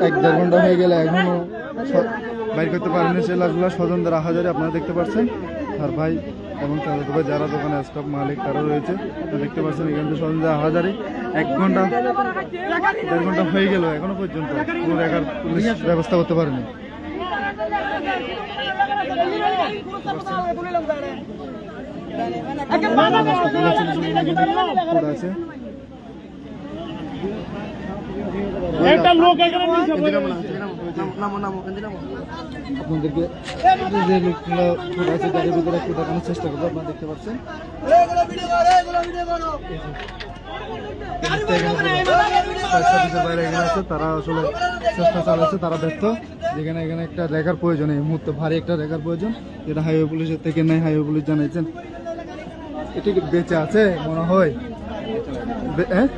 এক দেড় ঘণ্টা হয়ে গেলে এখনও স- বাইর করতে পারেনি সে লাশগুলো স্বজনদের হাজারে আপনারা দেখতে পাচ্ছেন। আর ভাই এবং তাদের যারা দোকানে স্টক মালিক তারা রয়েছে দেখতে পাচ্ছেন এখান থেকে স্বজনদের হাজারে এক ঘণ্টা দেড় ঘণ্টা হয়ে গেল এখনও পর্যন্ত। কোনো দেখার পুলিশ ব্যবস্থা করতে পারেনি। ভিতরে চেষ্টা দেখতে পাচ্ছেন। তারা আসলে চেষ্টা চালাচ্ছে, তারা ব্যর্থ যেখানে এখানে একটা রেখার প্রয়োজন, এই মুহূর্তে ভারী একটা রেখার প্রয়োজন। যেটা হাইওয়ে পুলিশের থেকে নেই হাইওয়ে পুলিশ জানাইছেন। এটি বেঁচে আছে, মনে হয়? হ্যাঁ?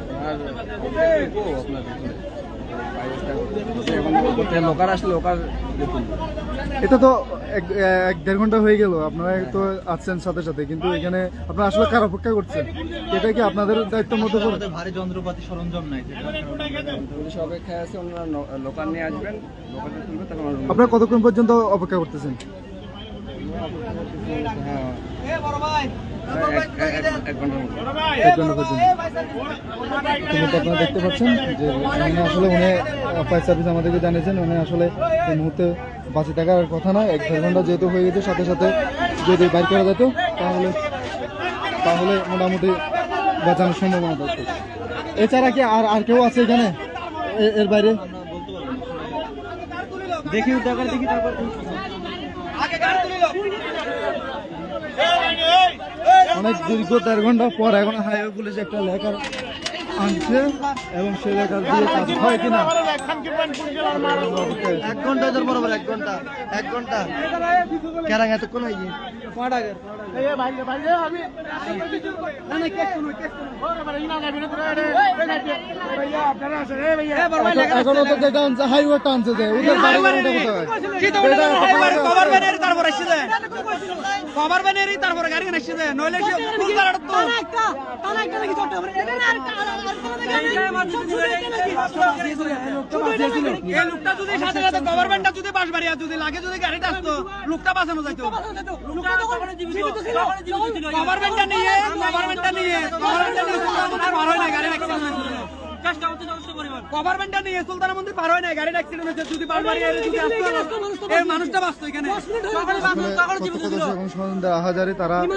লোকার আসলে লোকার দেখুন। এটা তো এক এক দেড় ঘণ্টা হয়ে গেল আপনারা তো আছেন সাথে সাথে কিন্তু এখানে আপনারা আসলে কার অপেক্ষা করছেন? এটা কি আপনাদের দায়িত্ব মতো করে ভারী যন্ত্রপাতি সরঞ্জাম নাই পুলিশ অপেক্ষায় আছে ওনারা ন- লোকাল নিয়ে আসবেন লোকালটা তুলবে তখন আপনারা কতক্ষণ পর্যন্ত অপেক্ষা করতেছেন? হ্যাঁ। আপনারা দেখতে পাচ্ছেন যে উনি আসলে উনি ফায়ার সার্ভিস আমাদেরকে জানিয়েছেন উনি আসলে এই মুহূর্তে বাঁচে থাকার কথা না এক দেড় ঘণ্টা যেহেতু হয়ে গেছে সাথে সাথে যদি বাইর করা যেত তাহলে তাহলে মোটামুটি বাঁচানোর সম্ভাবনা থাকতো এছাড়া কি আর আর কেউ আছে এখানে এর বাইরে দেখি দেখি তারপর অনেক দীর্ঘ দেড় ঘণ্টা পর এখন হাইওয়ে পুলিশ একটা লেখার আনছে এবং সেই লেখার দিয়ে কাজ হয় কিনা? এক ঘণ্টা বরাবর এক ঘণ্টা এক ঘণ্টা। কেরাং এতক্ষণ হয়ে গিয়ে। এখনও তো যেটা আনছে হাইওয়েটা আনছে যে ওদের বাড়ি বাড়িটা কোথায়? এটা কভার ব্যানের তারপরে এসে যায় কভার ব্যানেরই তারপরে গাড়ি এসে যায় নইলে সে ফুল তার তো। এই লোকটা যদি সাথে সাথে কভার যদি বাস বাড়িয়া যদি লাগে যদি গাড়িটা আসতো লোকটা বাঁচানো যাইতো। কভার ব্যানটা নিয়ে সুলতান পার হয় না গাড়ির অ্যাক্সিডেন্ট হয়েছিল নিয়ে সুলতান মন্দির পার হয় না গাড়ির অ্যাক্সিডেন্ট হয়েছে যদি বাস বাড়িয়া যদি আসতো এই মানুষটা বাঁচতো এখানে। প্রত্যক্ষদর্শী এবং সন্ধ্যা হাজারে তারা এক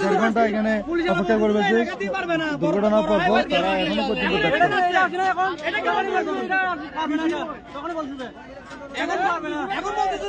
দেড় ঘণ্টা এখানে অপেক্ষা করবে যে দুর্ঘটনার পর পর তারা এখনও পর্যন্ত ব্যর্থ এখন। বলতেছে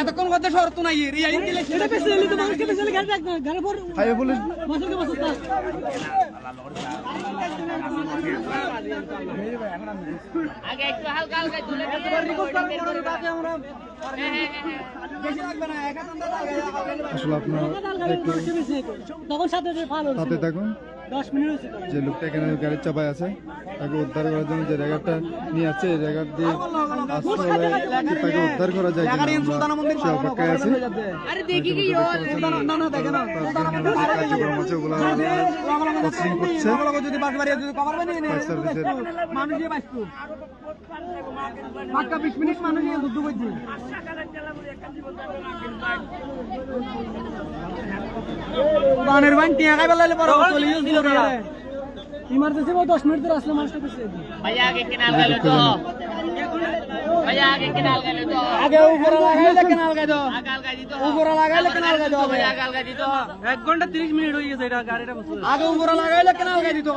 এতক্ষণ কথা শর্ত নাই রিয়ালিং দিলে হাইওয়ে পুলিশ আগে একটু হালকা হালকা তুলে আসলে আপনারা তখন সাথে থাকুন যে লোকটা এখানে গাড়ির চাপায় আছে তাকে উদ্ধার করার জন্য যে রেগারটা নিয়ে আসছে এই রেগার দিয়ে আসতে হলে তাকে উদ্ধার করা যায় সে অপেক্ষায় আছি। আরে দেখি কি তার কার্যক্রম আছে ওগুলো করছে। সার্ভিসের মিনিট যুদ্ধ করছে। বানের বান টিয়া খাই পেলাইলে পরে চলে গেছিল ইমার্জেন্সি বা দশ মিনিট ধরে আসলে মাছটা বেশি ভাইয়া আগে কেনাল গেল তো। ভাইয়া আগে কেনাল গেল তো। আগে উপরে লাগাইলে কেনাল গাই দাও আগে আলগাই দিতো উপরে লাগাইলে কেনাল গাই দাও ভাইয়া আগে আলগাই দিতো 1 ঘণ্টা 30 মিনিট হয়ে গেছে এটা গাড়িটা বসে। আগে উপরে লাগাইলে কেনাল গাই দিতো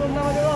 করতে হবে না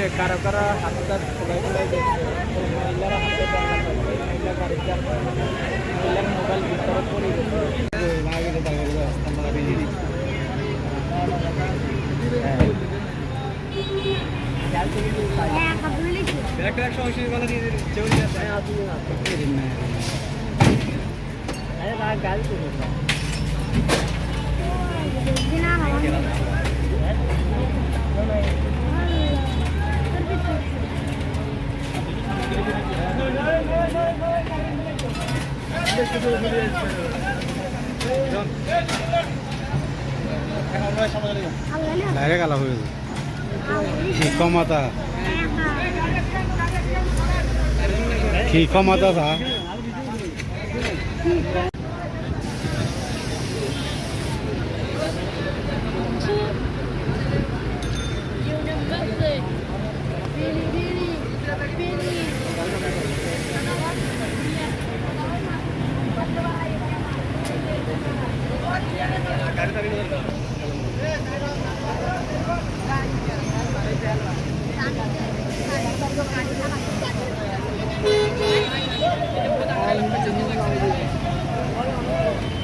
যে কারও কারও হাতটা খোলাই খোলাই দেখছে। মহিলারা হাতে মহিলা গাড়ির মহিলার মোবাইল ভিতরে পড়ে গেছে একটা একশো আশি বেলা দিয়ে দিন চৌরি ডাইরেক্ট আলাপ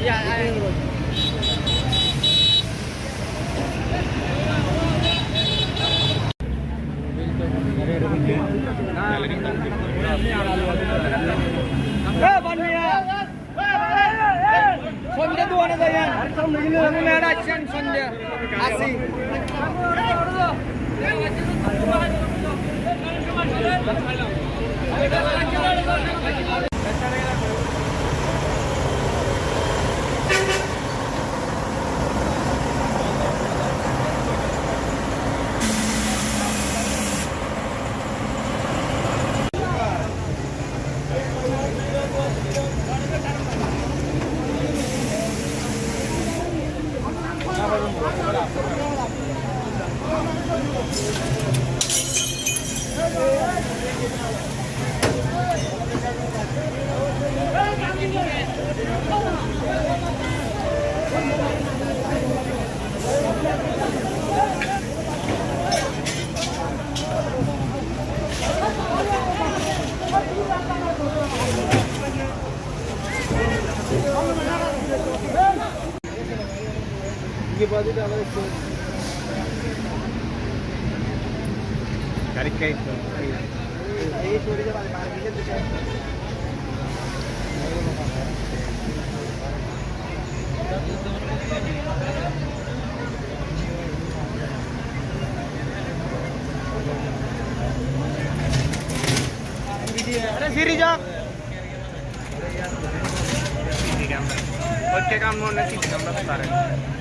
হয়ে কি কমাতা কি কমাতা থা इनके अरे सीरी जा। अरे यार काम नसीब काम बता रहे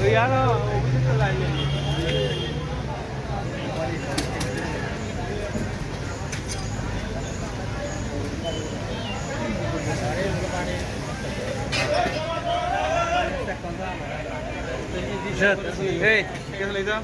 ওই আর অভিযোগ লাইনে এই কে লইছো